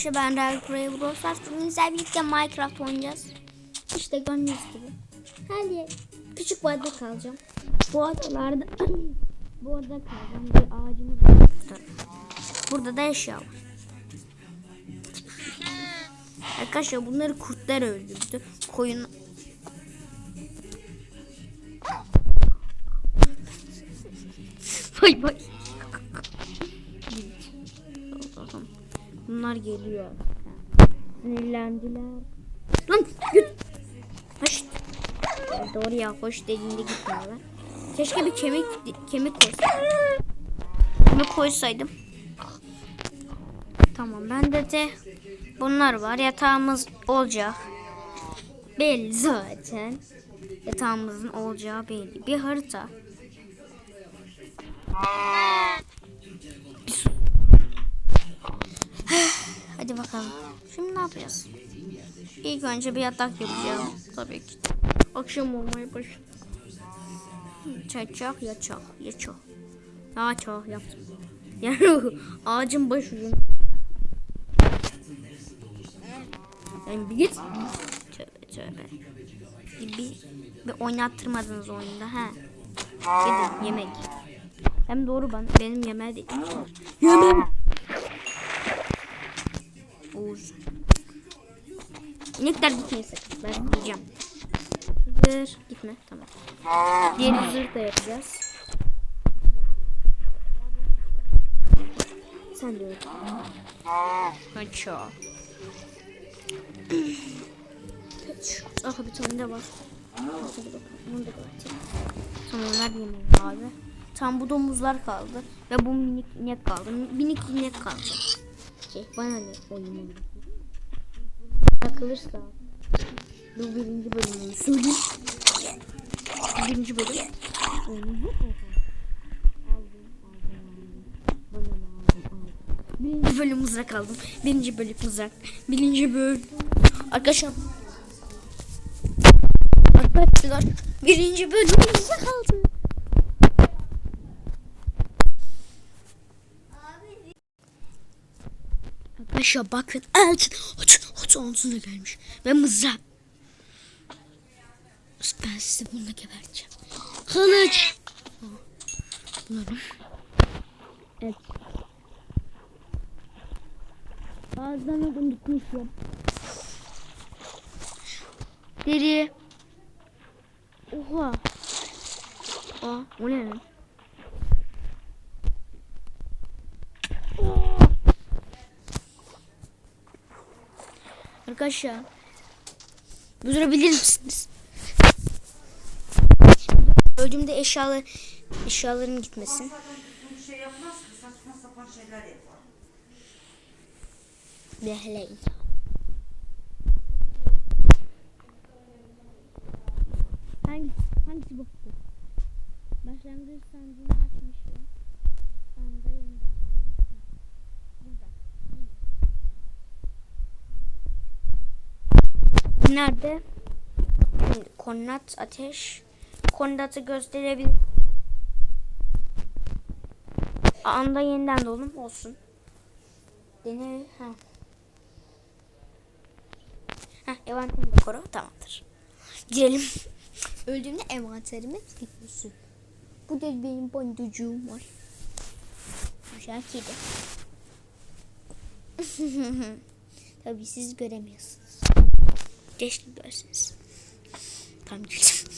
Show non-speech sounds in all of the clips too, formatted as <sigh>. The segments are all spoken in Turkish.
İşte ben Ravi Pro'ya Brawl Stars. Bugün sizlerle birlikte Minecraft oynayacağız. İşte gördüğünüz gibi. Her yer küçük adada kalacağım. Bu adalarda <clears throat> bu adada kalacağım. Bir ağacımız var. Burada da eşya var. Arkadaşlar bunları kurtlar öldürdü. Koyun Bay bay. Bunlar geliyor. Sinirlendiler. Lan git. Hoş. Doğru ya hoş dediğinde gitmiyorlar. Keşke bir kemik kemik koysaydım. Kemik koysaydım. Tamam bende de bunlar var. Yatağımız olacak. Belli zaten. Yatağımızın olacağı belli. Bir harita. Hadi bakalım. Şimdi ne yapacağız? İlk önce bir yatak yapacağım. Tabii ki. Akşam olmaya başladı. Çaçak yaçak yaçak. Yaçak yaptım. Yani <laughs> ağacın başucunda. Yani bir git. Tövbe tövbe. Bir, bir, bir oynattırmadınız oyunda ha. Gidin yemek. Hem doğru ben benim yemeğe de. Yemem. Oğuz. İnekler gitmeyin sakın. Ben gideceğim. Zır. Gitme. Tamam. Diğer zırh da yapacağız. Sen de öyle. Kaçıyor. Ah bir tane de var. Bunu da kapatayım. Tamam onlar yemeğim abi. Tam bu domuzlar kaldı. Ve bu minik inek kaldı. Minik inek kaldı. Şey bana ne oyunu. Takılırsa. Bu birinci bölümünü söyleyeyim. Birinci bölüm. Oyunu. Birinci bölüm mızrak aldım. Birinci bölüm mızrak. Birinci bölüm. Arkadaşlar. Arkadaşlar. Birinci bölüm mızrak aldım. Arkadaşlar bakın. Evet. Hot, hot onsuz da gelmiş. Ve mızrak. Ben sizi bununla geberteceğim. Kılıç. Bunları. Evet. Ağzını unutmuşum. Deri. Oha. Aa, o ne lan? Arkadaşlar. Durdurabilir misiniz? Öldüğümde eşyalar, eşyalarım gitmesin. Behleyin. Hangi, hangisi bu? Başlangıç sancını açmışım. Anda yeniden. Burada. Nerede? Şimdi Kondat ateş. Kondatı gösterebilir. Anda yeniden dolum olsun. Dene ha. Ha envanterimi de koru tamamdır. Girelim. <laughs> Öldüğümde envanterime gitmişsin. Bu da benim boncuğum var. Güzel. <laughs> Tabii siz göremiyorsunuz. Keşke görseniz. Tamam girdim.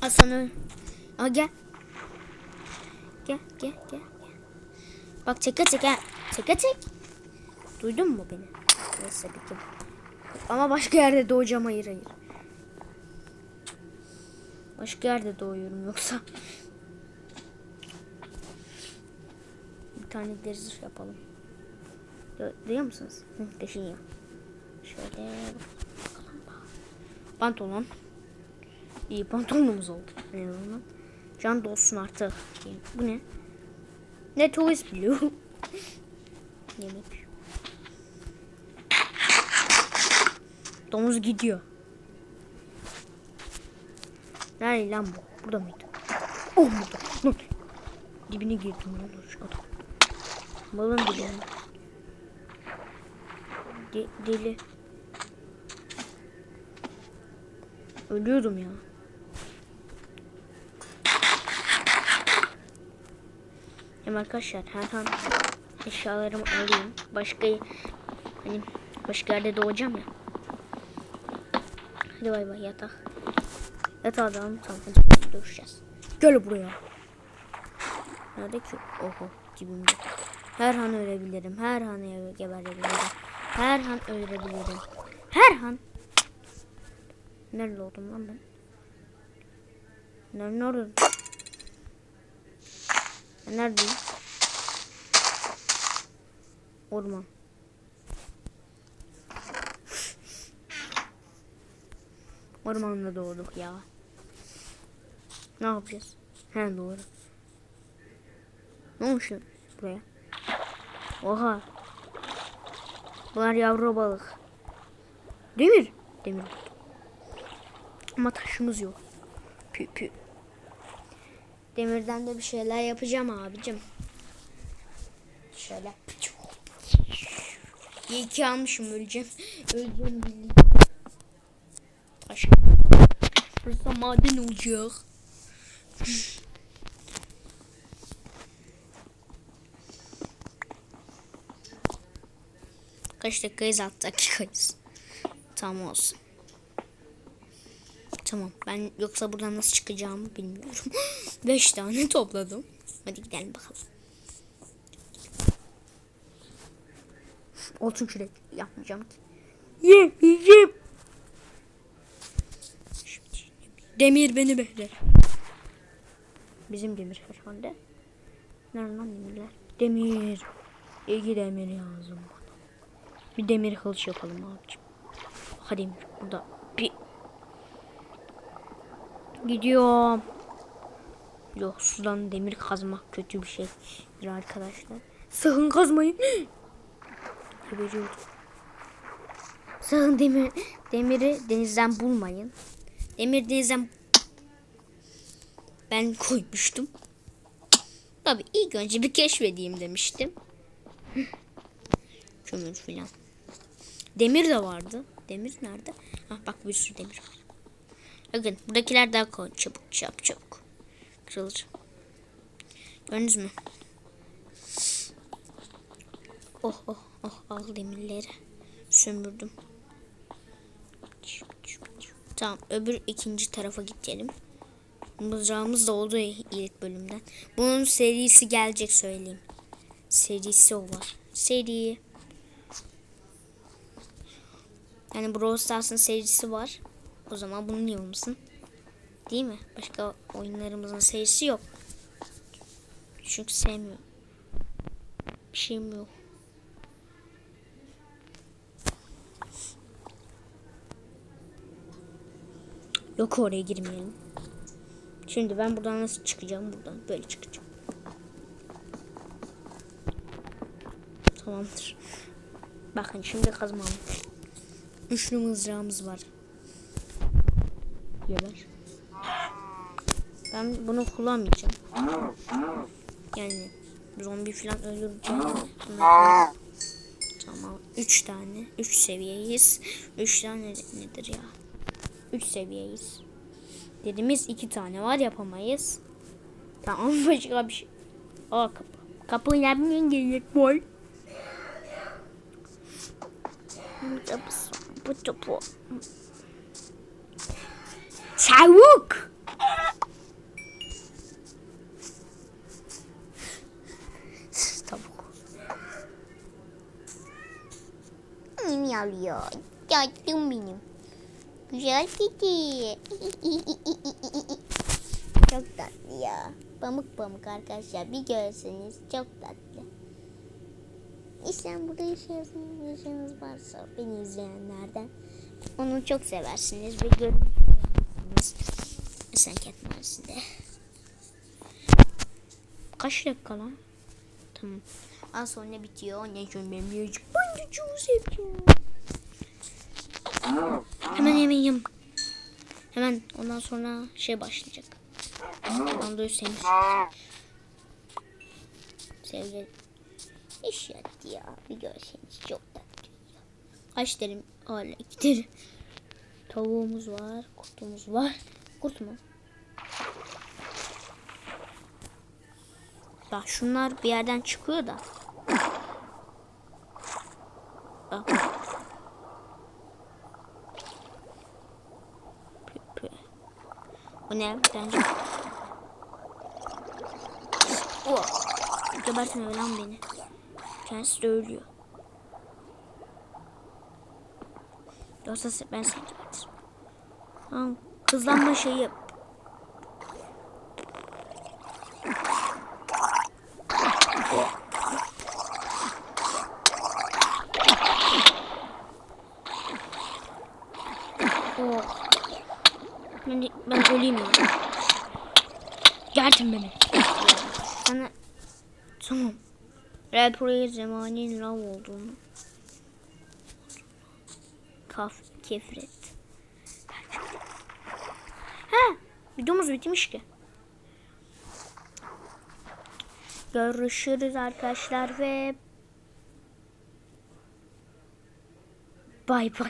Hasan'ı. Aa gel. Gel gel gel. gel. Bak çeke çeke. Çeke çek. Duydun mu beni? Neyse peki. Ama başka yerde doğacağım hayır hayır. Başka yerde doğuyorum yoksa. Bir tane deri zırh yapalım. Du- Duyuyor musunuz? Hı, düşünüyor. Şöyle. Pantolon. İyi pantolonumuz oldu. En azından. Can dolsun artık. Bu ne? Ne toys blue? <laughs> Yemek. Domuz gidiyor. Nerede lan bu? Burada mıydı? Oh burada. Lan. Dibine girdim olur şu adam. Malın dibine. De- deli. Ölüyordum ya. Hem arkadaşlar her an eşyalarımı alayım. Başka hani başka yerde doğacağım ya. Hadi bay bay yatak. Yatağı alalım tamam görüşeceğiz. Gel buraya. Nerede ki? Oho dibimde. Her an ölebilirim. Her an geberebilirim. Her an ölebilirim. Her an. Nerede oldum lan ben? Nerede oldum? Ben neredeyim? Orman. Ormanda doğduk ya. Ne yapacağız? He doğru. Ne olmuş buraya? Oha. Bunlar yavru balık. Demir. Demir. Ama taşımız yok. Pü pü. Demirden de bir şeyler yapacağım abicim. Şöyle. İyi ki almışım öleceğim. Öleceğim bildiğin. Taş. Burası maden olacak. Kaç dakikayız? 6 dakikayız. Tamam olsun. Tamam ben yoksa buradan nasıl çıkacağımı bilmiyorum. <laughs> 5 tane topladım. Hadi gidelim bakalım. Olsun kürek yapmayacağım ki. Ye yiyeceğim. Demir beni bekler. Bizim demir herhalde. Nerede lan demirler? Demir. İyi demir lazım bana. Bir demir kılıç yapalım abicim. Hadi demir. Burada bir Gidiyorum. Yok sudan demir kazmak kötü bir şeydir arkadaşlar. Sakın kazmayın. <gasps> Sakın demir, demiri denizden bulmayın. Demir denizden ben koymuştum. Tabii ilk önce bir keşfedeyim demiştim. Kömür filan. Demir de vardı. Demir nerede? Ah bak bir sürü demir var. Bakın buradakiler daha kolay. Çabuk çabuk çabuk. Kırılır. Gördünüz mü? Oh oh oh al demirleri. Sömürdüm. Tamam öbür ikinci tarafa gidelim. Mızrağımız da oldu ilk bölümden. Bunun serisi gelecek söyleyeyim. Serisi o var. Seri. Yani Brawl Stars'ın serisi var. O zaman bunun niye olmasın? Değil mi? Başka oyunlarımızın serisi yok. Çünkü sevmiyorum. Bir şeyim yok. Yok oraya girmeyelim. Şimdi ben buradan nasıl çıkacağım? Buradan böyle çıkacağım. Tamamdır. Bakın şimdi kazmam. Üçlü mızrağımız var. Geber. Ben bunu kullanmayacağım. Yani zombi falan öldüreceğim. Tamam. Üç tane. Üç seviyeyiz. Üç tane nedir ya? Üç seviyeyiz. Dediğimiz iki tane var yapamayız. Tamam <laughs> başka bir şey. Aa kapı. Kapı yapmayın gerek var. Bu topu. Çabuk. Tavuk. Benim yavruyor. Tatlım benim. Güzel kedi. <laughs> çok tatlı ya. Pamuk pamuk arkadaşlar. Bir görseniz çok tatlı. İşte burada yaşınız varsa beni izleyenlerden onu çok seversiniz ve görmüş olabilirsiniz. Esenkent Mahallesi'nde. Kaç dakika lan? Tamam. Az sonra bitiyor. Ondan sonra ben birazcık ben de çok. Hemen yemeğim. Hemen ondan sonra şey başlayacak. Rondoyu seni Sevgili iş yaptı ya. Bir görseniz çok tatlı. Kaç derim? Hala iki derim. Tavuğumuz var. Kurtumuz var. Kurt mu? Bak şunlar bir yerden çıkıyor da. Bu ne? Bence. Oh. Gebertme lan beni. Kendisi de ölüyor. Yoksa ben seni. Tamam. Hızlanma şeyi yap. Oh. Ben, ben öleyim ya. Gerçekten beni. Sana tamam. Raporaya zemanin rav olduğunu. Kaf kefret. Ha, videomuz bitmiş ki. Görüşürüz arkadaşlar ve bay bay.